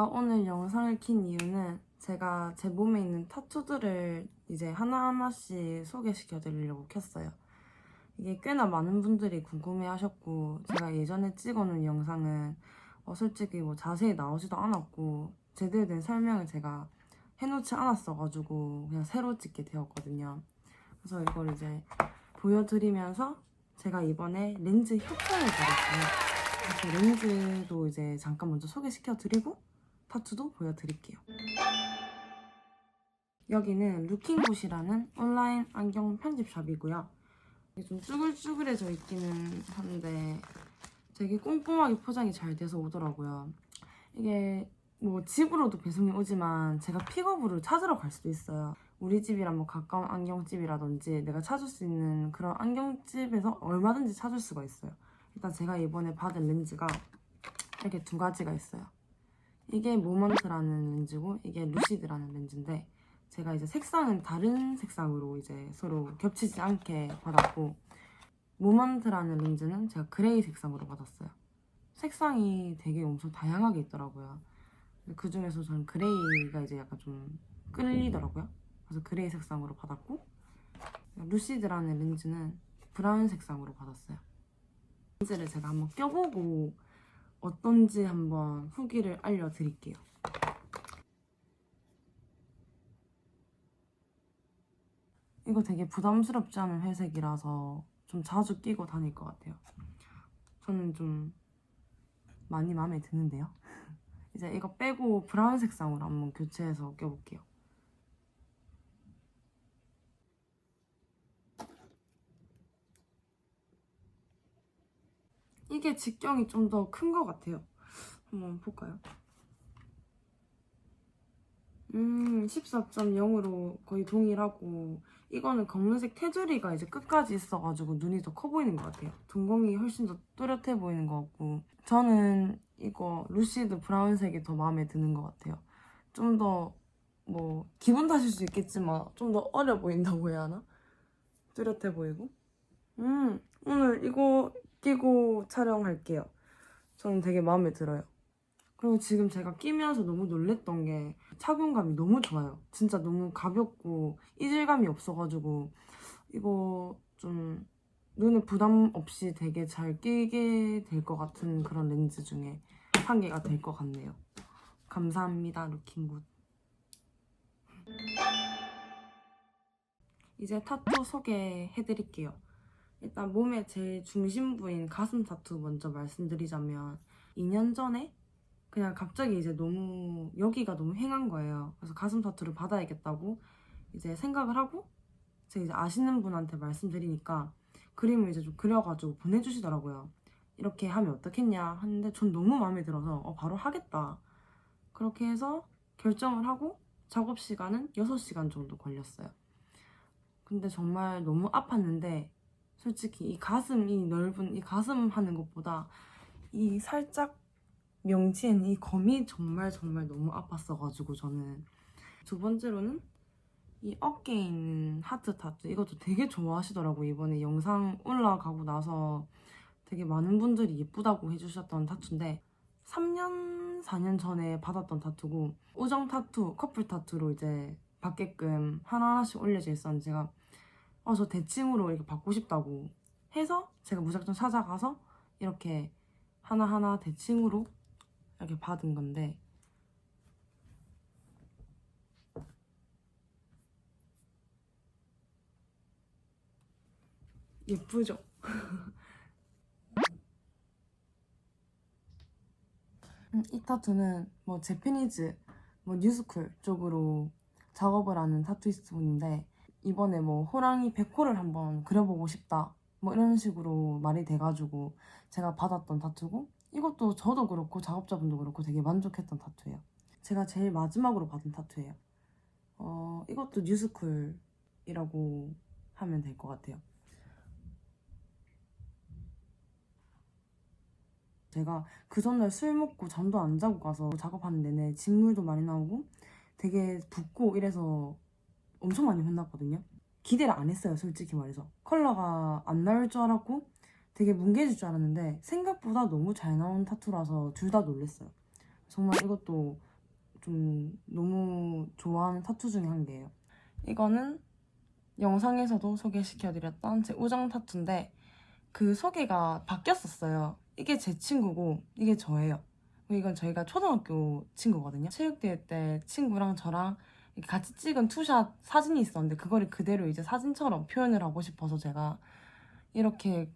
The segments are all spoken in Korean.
제가 오늘 영상을 킨 이유는 제가 제 몸에 있는 타투들을 이제 하나하나씩 소개시켜 드리려고 켰어요. 이게 꽤나 많은 분들이 궁금해 하셨고, 제가 예전에 찍어놓은 영상은 어, 솔직히 뭐 자세히 나오지도 않았고, 제대로 된 설명을 제가 해놓지 않았어가지고, 그냥 새로 찍게 되었거든요. 그래서 이걸 이제 보여드리면서 제가 이번에 렌즈 협찬을 받았어요. 그래서 렌즈도 이제 잠깐 먼저 소개시켜 드리고 타투도 보여드릴게요. 여기는 루킹굿이라는 온라인 안경 편집샵이고요. 좀 쭈글쭈글해져 있기는 한데 되게 꼼꼼하게 포장이 잘 돼서 오더라고요. 이게 뭐 집으로도 배송이 오지만 제가 픽업으로 찾으러 갈 수도 있어요. 우리 집이랑 뭐 가까운 안경집이라든지 내가 찾을 수 있는 그런 안경집에서 얼마든지 찾을 수가 있어요. 일단 제가 이번에 받은 렌즈가 이렇게 두 가지가 있어요. 이게 모먼트라는 렌즈고 이게 루시드라는 렌즈인데 제가 이제 색상은 다른 색상으로 이제 서로 겹치지 않게 받았고 모먼트라는 렌즈는 제가 그레이 색상으로 받았어요. 색상이 되게 엄청 다양하게 있더라고요. 그 중에서 저는 그레이가 이제 약간 좀 끌리더라고요. 그래서 그레이 색상으로 받았고 루시드라는 렌즈는 브라운 색상으로 받았어요. 렌즈를 제가 한번 껴보고 어떤지 한번 후기를 알려드릴게요. 이거 되게 부담스럽지 않은 회색이라서 좀 자주 끼고 다닐 것 같아요. 저는 좀 많이 마음에 드는데요. 이제 이거 빼고 브라운 색상으로 한번 교체해서 껴볼게요. 이게 직경이 좀 더 큰 것 같아요. 한번 볼까요? 음, 14.0으로 거의 동일하고 이거는 검은색 테두리가 이제 끝까지 있어가지고 눈이 더 커 보이는 것 같아요. 동공이 훨씬 더 또렷해 보이는 것 같고 저는 이거 루시드 브라운색이 더 마음에 드는 것 같아요. 좀 더 뭐 기분 탓일 수 있겠지만 좀 더 어려 보인다고 해야 하나? 뚜렷해 보이고 음 오늘 이거 끼고 촬영할게요. 저는 되게 마음에 들어요. 그리고 지금 제가 끼면서 너무 놀랬던 게 착용감이 너무 좋아요. 진짜 너무 가볍고 이질감이 없어가지고 이거 좀 눈에 부담 없이 되게 잘 끼게 될 것 같은 그런 렌즈 중에 한 개가 될 것 같네요. 감사합니다, 루킹굿. 이제 타투 소개해드릴게요. 일단 몸의 제일 중심 부인 가슴 타투 먼저 말씀드리자면 2년 전에 그냥 갑자기 이제 너무 여기가 너무 횡한 거예요. 그래서 가슴 타투를 받아야겠다고 이제 생각을 하고 제가 이제 아시는 분한테 말씀드리니까 그림을 이제 좀 그려가지고 보내주시더라고요. 이렇게 하면 어떻겠냐 하는데 전 너무 마음에 들어서 어, 바로 하겠다. 그렇게 해서 결정을 하고 작업 시간은 6시간 정도 걸렸어요. 근데 정말 너무 아팠는데 솔직히 이 가슴이 넓은 이 가슴 하는 것보다 이 살짝 명치엔 이 검이 정말 정말 너무 아팠어가지고 저는. 두 번째로는 이 어깨에 있는 하트 타투 이것도 되게 좋아하시더라고 이번에 영상 올라가고 나서 되게 많은 분들이 예쁘다고 해주셨던 타투인데 3년 4년 전에 받았던 타투고 우정 타투 커플 타투로 이제 받게끔 하나하나씩 올려져 있었는데 제가 어, 저 대칭으로 이렇게 받고 싶다고 해서 제가 무작정 찾아가서 이렇게 하나하나 대칭으로 이렇게 받은 건데 예쁘죠? 음, 이 타투는 뭐 제페니즈, 뭐 뉴스쿨 쪽으로 작업을 하는 타투이스트 분인데 이번에 뭐 호랑이 백호를 한번 그려보고 싶다 뭐 이런 식으로 말이 돼가지고 제가 받았던 타투고 이것도 저도 그렇고 작업자분도 그렇고 되게 만족했던 타투예요. 제가 제일 마지막으로 받은 타투예요. 어 이것도 뉴스쿨이라고 하면 될 것 같아요. 제가 그 전날 술 먹고 잠도 안 자고 가서 작업하는 내내 진물도 많이 나오고 되게 붓고 이래서 엄청 많이 혼났거든요. 기대를 안 했어요, 솔직히 말해서. 컬러가 안 나올 줄 알았고 되게 뭉개질 줄 알았는데 생각보다 너무 잘 나온 타투라서 둘 다 놀랬어요. 정말 이것도 좀 너무 좋아하는 타투 중에 한 개예요. 이거는 영상에서도 소개시켜드렸던 제 우정 타투인데 그 소개가 바뀌었었어요. 이게 제 친구고 이게 저예요. 이건 저희가 초등학교 친구거든요. 체육대회 때 친구랑 저랑 같이 찍은 투샷 사진이 있었는데 그거를 그대로 이제 사진처럼 표현을 하고 싶어서 제가 이렇게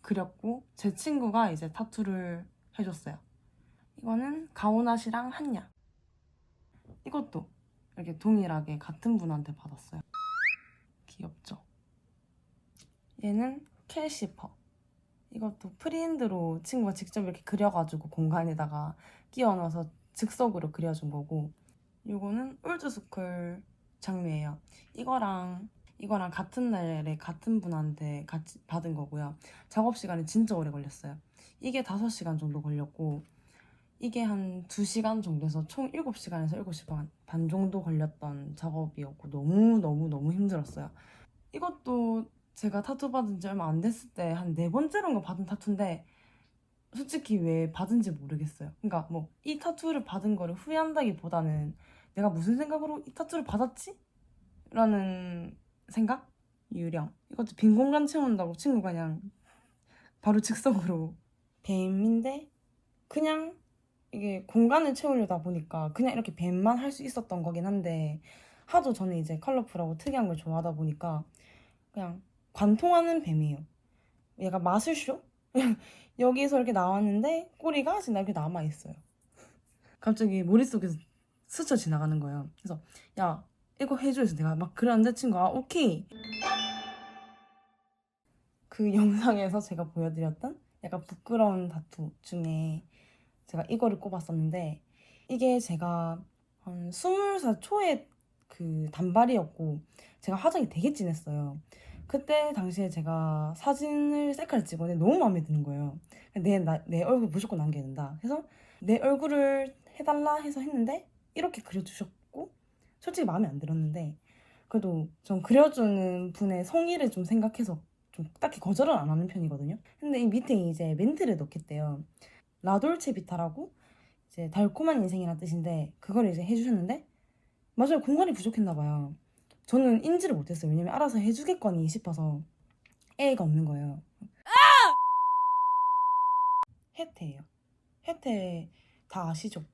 그렸고 제 친구가 이제 타투를 해줬어요. 이거는 가오나시랑 한야. 이것도 이렇게 동일하게 같은 분한테 받았어요. 귀엽죠? 얘는 캘시퍼. 이것도 프리핸드로 친구가 직접 이렇게 그려가지고 공간에다가 끼워 넣어서 즉석으로 그려준 거고 요거는 올드스쿨 장미예요. 이거랑 이거랑 같은 날에 같은 분한테 같이 받은 거고요. 작업 시간이 진짜 오래 걸렸어요. 이게 5시간 정도 걸렸고 이게 한 2시간 정도에서 총 7시간에서 7시간 반 정도 걸렸던 작업이었고 너무 너무 너무 힘들었어요. 이것도 제가 타투 받은 지 얼마 안 됐을 때 한 네 번째로인가 받은 타투인데 솔직히 왜 받은지 모르겠어요. 그러니까 뭐 이 타투를 받은 거를 후회한다기보다는 내가 무슨 생각으로 이 타투를 받았지? 라는 생각? 유령. 이것도 빈 공간 채운다고 친구가 그냥 바로 즉석으로 뱀인데 그냥 이게 공간을 채우려다 보니까 그냥 이렇게 뱀만 할 수 있었던 거긴 한데 하도 저는 이제 컬러풀하고 특이한 걸 좋아하다 보니까 그냥 관통하는 뱀이에요. 얘가 마술쇼? 여기서 이렇게 나왔는데 꼬리가 지금 이렇게 남아 있어요. 갑자기 머릿속에서 스쳐 지나가는 거예요. 그래서 야 이거 해줘 해서 내가 막 그러는데 친구가 아, 오케이. 그 영상에서 제가 보여드렸던 약간 부끄러운 다투 중에 제가 이거를 꼽았었는데 이게 제가 한 20살 초에 그 단발이었고 제가 화장이 되게 진했어요. 그때 당시에 제가 사진을 셀카를 찍었는데 너무 마음에 드는 거예요. 내, 나- 내 얼굴 무조건 남겨야 된다. 그래서 내 얼굴을 해달라 해서 했는데 이렇게 그려주셨고 솔직히 마음에 안 들었는데 그래도 좀 그려주는 분의 성의를 좀 생각해서 좀 딱히 거절은 안 하는 편이거든요. 근데 이 밑에 이제 멘트를 넣겠대요. 라돌체 비타라고 이제 달콤한 인생이라는 뜻인데 그걸 이제 해주셨는데 맞아요 공간이 부족했나 봐요. 저는 인지를 못했어요. 왜냐면 알아서 해주겠거니 싶어서 애가 없는 거예요. 혜태예요. 혜태 다 아시죠?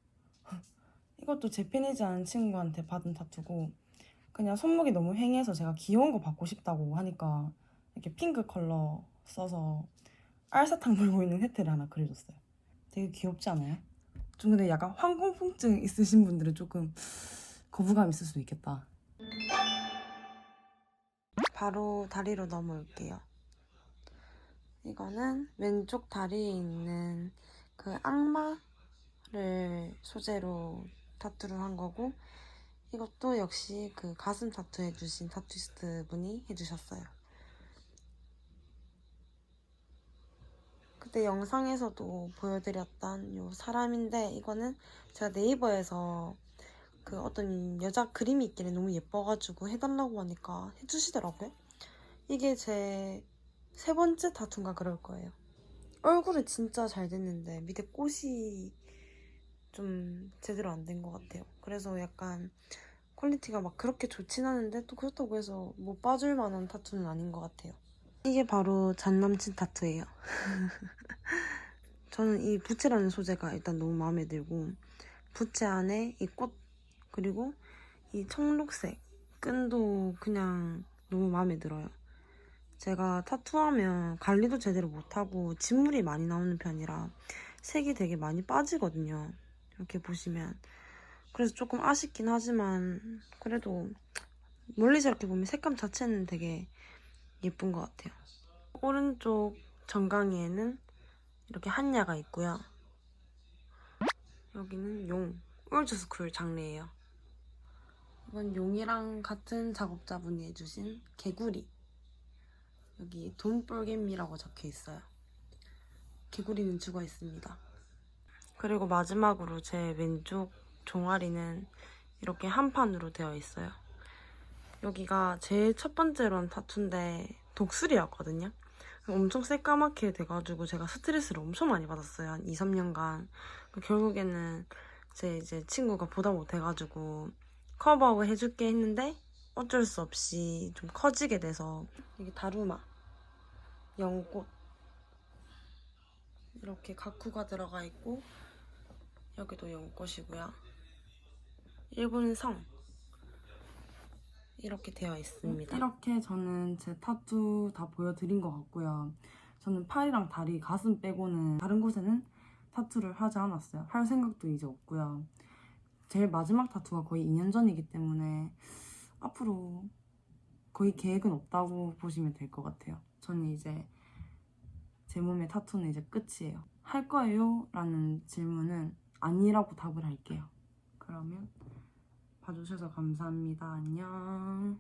이것도 제 팬이지 않은 친구한테 받은 타투고 그냥 손목이 너무 휑해서 제가 귀여운 거 받고 싶다고 하니까 이렇게 핑크 컬러 써서 알사탕 물고 있는 혜태를 하나 그려줬어요. 되게 귀엽지 않아요? 좀 근데 약간 황공풍증 있으신 분들은 조금 거부감 있을 수도 있겠다. 바로 다리로 넘어올게요. 이거는 왼쪽 다리에 있는 그 악마를 소재로 타투를 한 거고 이것도 역시 그 가슴 타투 해주신 타투이스트 분이 해주셨어요. 그때 영상에서도 보여드렸던 요 사람인데 이거는 제가 네이버에서 그 어떤 여자 그림이 있길래 너무 예뻐가지고 해달라고 하니까 해주시더라고요. 이게 제 세 번째 타투인가 그럴 거예요. 얼굴은 진짜 잘 됐는데 밑에 꽃이 좀 제대로 안 된 것 같아요. 그래서 약간 퀄리티가 막 그렇게 좋진 않은데 또 그렇다고 해서 못 봐줄 만한 타투는 아닌 것 같아요. 이게 바로 전남친 타투예요. 저는 이 부채라는 소재가 일단 너무 마음에 들고 부채 안에 이 꽃 그리고 이 청록색 끈도 그냥 너무 마음에 들어요. 제가 타투하면 관리도 제대로 못하고 진물이 많이 나오는 편이라 색이 되게 많이 빠지거든요. 이렇게 보시면 그래서 조금 아쉽긴 하지만 그래도 멀리서 이렇게 보면 색감 자체는 되게 예쁜 것 같아요. 오른쪽 정강이에는 이렇게 한야가 있고요. 여기는 용, 올드스쿨 장르예요. 이건 용이랑 같은 작업자분이 해주신 개구리. 여기 돈볼겜미라고 적혀 있어요. 개구리는 죽어 있습니다. 그리고 마지막으로 제 왼쪽 종아리는 이렇게 한 판으로 되어 있어요. 여기가 제일 첫 번째로 한 타투인데 독수리였거든요. 엄청 새까맣게 돼가지고 제가 스트레스를 엄청 많이 받았어요. 한 2, 3년간. 결국에는 제 이제 친구가 보다 못해가지고 커버하고 해줄게 했는데 어쩔 수 없이 좀 커지게 돼서 이게 다루마, 연꽃 이렇게 가쿠가 들어가 있고 여기도 연꽃이고요. 일본 성 이렇게 되어 있습니다. 이렇게 저는 제 타투 다 보여드린 것 같고요. 저는 팔이랑 다리, 가슴 빼고는 다른 곳에는 타투를 하지 않았어요. 할 생각도 이제 없고요. 제일 마지막 타투가 거의 2년 전이기 때문에 앞으로 거의 계획은 없다고 보시면 될 것 같아요. 저는 이제 제 몸의 타투는 이제 끝이에요. 할 거예요? 라는 질문은 아니라고 답을 할게요. 그러면 봐주셔서 감사합니다. 안녕.